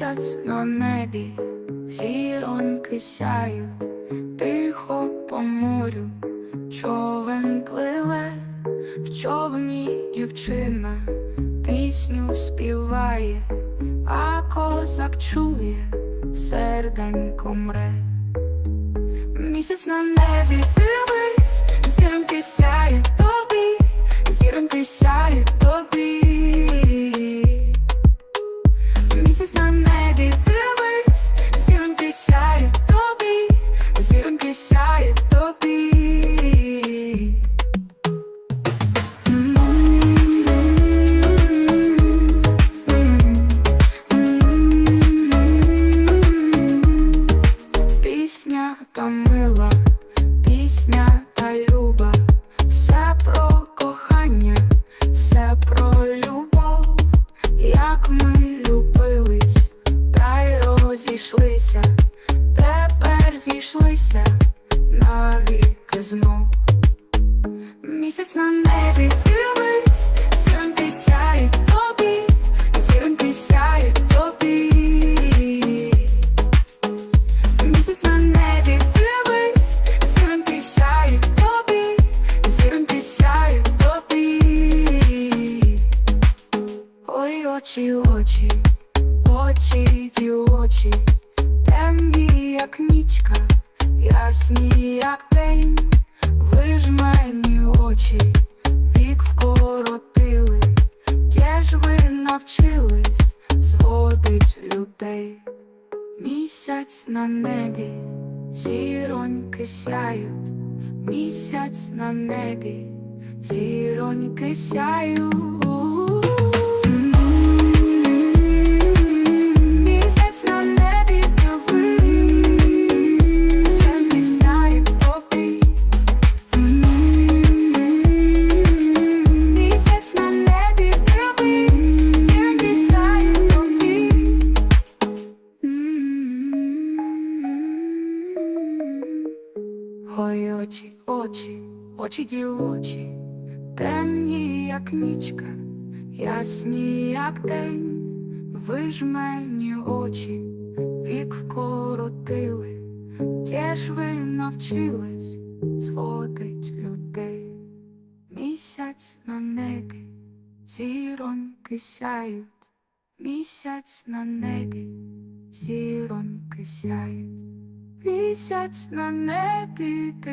на небі, зіроньки сяють, тихо по морю, човен пливе, в човні дівчина пісню співає, а козак чує, серденько мре. Місяць на небі дивись, зіроньки сяють тобі. Пісня та мила, пісня та люба, все про кохання, все про любов, як ми знов. Місяць на небі дивись, зіроньки сяють тобі, зіроньки сяють тобі. Місяць на небі дивись, зіроньки сяють тобі, зіроньки сяють тобі. Ой, очі, очі, очі, ті очі, темні, як нічка, ясні, як день, мені очі, вік вкоротили, де ж ви навчились зводить людей. Місяць на небі, зіроньки сяють, місяць на небі, зіроньки сяють. Ой, очі, очі, очі дівочі, темні, як нічка, ясні, як день, ви ж мені очі, вік вкоротили, де ж ви навчились? Зводить людей. Місяць на небі, зіроньки сяють, місяць на небі, зіроньки сяють. Місяць на небі ти